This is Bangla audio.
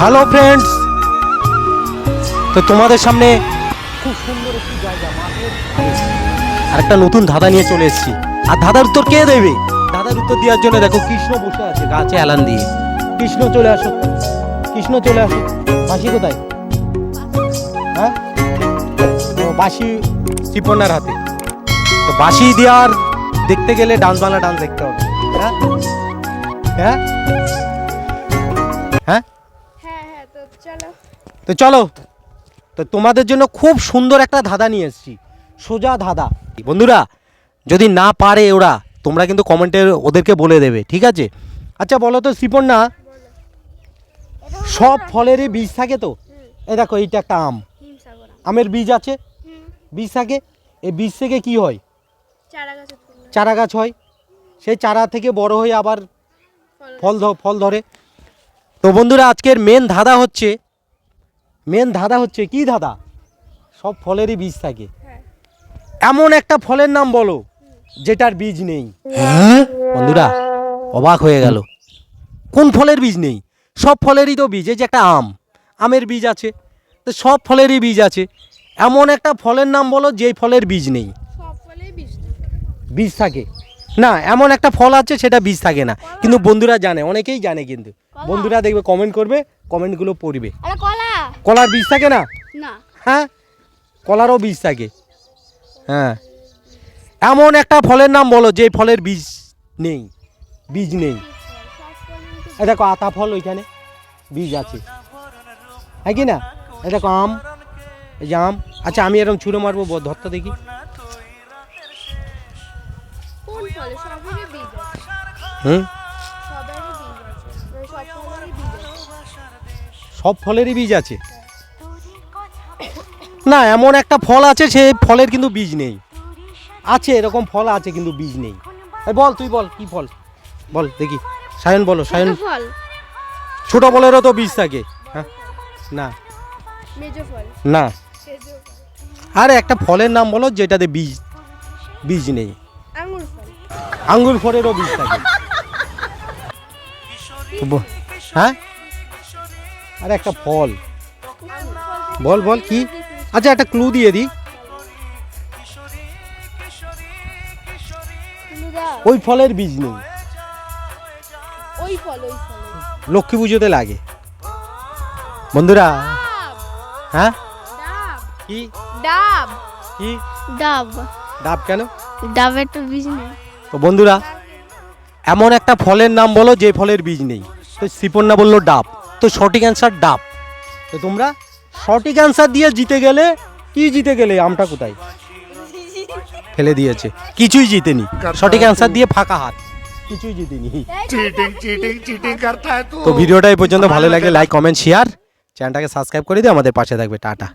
হ্যালো ফ্রেন্ডস তো তোমাদের সামনে খুব সুন্দর একটি জায়গা ধারে। আরেকটা নতুন ধাঁধা নিয়ে চলে এসেছি। আর ধাঁধার উত্তর কে দেবে? ধাঁধার উত্তর দেওয়ার জন্য দেখো কৃষ্ণ বসে আছে গাছে অ্যালান দিয়ে। কৃষ্ণ চলে আসো। কৃষ্ণ চলে আসো। বাসি কোথায়? হ্যাঁ? বাসি শ্রীপর্ণার হাতে। তো বাসি দেওয়ার দেখতে গেলে ডান্স বাংলা ডান্স দেখতে হবে। হ্যাঁ? হ্যাঁ? হ্যাঁ? হ্যাঁ হ্যাঁ তো চলো। তো তোমাদের জন্য খুব সুন্দর একটা ধাঁধা নিয়ে এসেছি। সোজা ধাঁধা। বন্ধুরা যদি না পারে ওরা তোমরা কিন্তু কমেন্টে ওদেরকে বলে দেবে ঠিক আছে? আচ্ছা বলো তো শ্রীপর্ণা সব ফলেরই বীজ থাকে তো? এ দেখো এইটা একটা আম। আমের বীজ আছে? বীজ থাকে? এই বীজ থেকে কি হয়, চারা গাছ হয়। সেই চারা থেকে বড় হয়ে আবার ফল ফল ধ- ফল ধরে। তো বন্ধুরা আজকের মেন ধাঁধা হচ্ছে মেন ধাঁধা হচ্ছে কি ধাঁধা? সব ফলেরই বীজ থাকে। হ্যাঁ। এমন একটা ফলের নাম বলো যেটার বীজ নেই। বন্ধুরা অবাক হয়ে গেল। কোন ফলের বীজ নেই? সব ফলেরই তো বীজ এই যে একটা আম আমের বীজ আছে। তো সব ফলেরই বীজ আছে। এমন একটা ফলের নাম বলো যেই ফলের বীজ নেই। বীজ থাকে। না এমন একটা ফল আছে সেটা বীজ থাকে না। কিন্তু বন্ধুরা জানে অনেকেই জানে কিন্তু। বন্ধুরা দেখবে কমেন্ট করবে কমেন্টগুলো পড়বে। কলা। কলার বীজ থাকে না? হ্যাঁ? কলারও বীজ থাকে। হ্যাঁ। এমন একটা ফলের নাম বলো যে ফলের বীজ নেই বীজ নেই। দেখো আতা ফল ওইখানে বীজ আছে। হ্যাঁ কি না? দেখো আম আম। আচ্ছা আমি এরকম ছুঁড়ে মারবো ধরতে দেখি। হুম? মানে সব ফলেরই বীজ আছে। সব ফলেরই বীজ আছে? না এমন একটা ফল আছে সে ফলের কিন্তু বীজ নেই। আছে এরকম ফল আছে কিন্তু বীজ নেই। বল তুই বল কি ফল? বল দেখি। সায়ন বলো সায়ন। ছোট ফল। ছোট ফলেরও তো বীজ থাকে। হ্যাঁ না। না। আরে একটা ফলের নাম বলো যেটাতে বীজ বীজ নেই। আঙ্গুর ফলেরও বীজ থাকে। হ্যাঁ? আরে একটা ফল। বল বল কি? আচ্ছা একটা ক্লু দিয়ে দিই ওই ফলের বীজ নেই। ওই ফল ওই ফল। লক্ষ্মী পুজোতে লাগে। বন্ধুরা হ্যাঁ? ডাব। কি? ডাব। কি? ডাব। ডাব কেন? ডাবের তো বীজ নেই। তো বন্ধুরা এমন একটা ফলের নাম বলো যে ফলের বীজ নেই। তো শ্রীপন্না বলল ডাব। তো সঠিক অ্যান্সার ডাব। তো তোমরা সঠিক অ্যান্সার দিয়ে জিতে গেলে কি জিতে গেলে? আমটা কোথায়? ফেলে দিয়েছে। কিছুই জিতেনি। সঠিক অ্যান্সার দিয়ে ফাঁকা হাত। কিছুই জিতেনি। তো। ভিডিওটা এই পর্যন্ত ভালো লাগলে লাইক কমেন্ট শেয়ার চ্যানেলটাকে সাবস্ক্রাইব করে দিয়ে আমাদের পাশে থাকবে। টাটা।